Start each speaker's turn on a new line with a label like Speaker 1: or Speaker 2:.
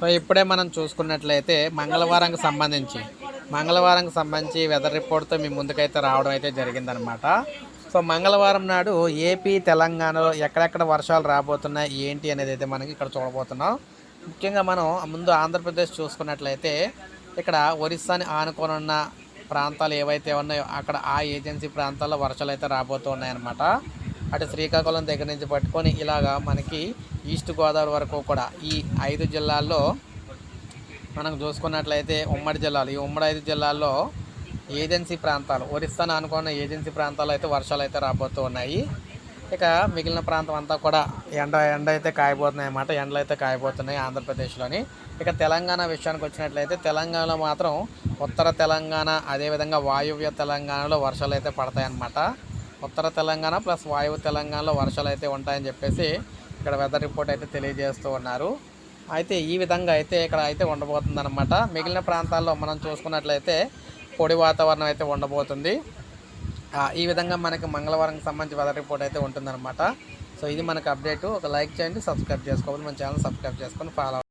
Speaker 1: So ఇప్పుడే మనం చూసుకున్నట్లయితే మంగళవారంకి సంబంధించి మంగళవారంకి సంబంధించి వెదర్ రిపోర్ట్తో మీ ముందుకైతే రావడం అయితే జరిగిందనమాట. సో మంగళవారం నాడు ఏపీ తెలంగాణలో ఎక్కడెక్కడ వర్షాలు రాబోతున్నాయి ఏంటి అనేది అయితే మనకి ఇక్కడ చూడబోతున్నాం. ముఖ్యంగా మనం ముందు ఆంధ్రప్రదేశ్ చూసుకున్నట్లయితే ఇక్కడ ఒరిస్సాని ఆనుకోనున్న ఉన్న ప్రాంతాలు ఏవైతే ఉన్నాయో అక్కడ ఆ ఏజెన్సీ ప్రాంతాల్లో వర్షాలు అయితే రాబోతున్నాయన్నమాట. అటు శ్రీకాకుళం దగ్గర నుంచి పట్టుకొని ఇలాగా మనకి ఈస్ట్ గోదావరి వరకు కూడా ఈ ఐదు జిల్లాల్లో మనం చూసుకున్నట్లయితే ఉమ్మడి జిల్లాలు. ఈ ఉమ్మడి ఐదు జిల్లాల్లో ఏజెన్సీ ప్రాంతాలు ఒరిస్సాను అనుకున్న ఏజెన్సీ ప్రాంతాలు అయితే వర్షాలు అయితే రాబోతూ ఉన్నాయి. ఇక మిగిలిన ప్రాంతం అంతా కూడా ఎండ ఎండ అయితే కాయబోతున్నాయి అన్నమాట. ఎండలు అయితే కాయబోతున్నాయి ఆంధ్రప్రదేశ్లోని. ఇక తెలంగాణ విషయానికి వచ్చినట్లయితే తెలంగాణలో మాత్రం ఉత్తర తెలంగాణ అదేవిధంగా వాయువ్య తెలంగాణలో వర్షాలు అయితే పడతాయన్నమాట. ఉత్తర తెలంగాణ ప్లస్ వాయువు తెలంగాణలో వర్షాలు అయితే ఉంటాయని చెప్పేసి ఇక్కడ వెదర్ రిపోర్ట్ అయితే తెలియజేస్తూ ఉన్నారు. అయితే ఈ విధంగా అయితే ఇక్కడ అయితే ఉండబోతుంది అనమాట మిగిలిన ప్రాంతాల్లో మనం చూసుకున్నట్లయితే పొడి వాతావరణం అయితే ఉండబోతుంది. ఈ విధంగా మనకి మంగళవారంకి సంబంధించి వెదర్ రిపోర్ట్ అయితే ఉంటుందన్నమాట. సో ఇది మనకు అప్డేట్. ఒక లైక్ చేయండి సబ్స్క్రైబ్ చేసుకోవాలి మన ఛానల్ సబ్స్క్రైబ్ చేసుకొని ఫాలో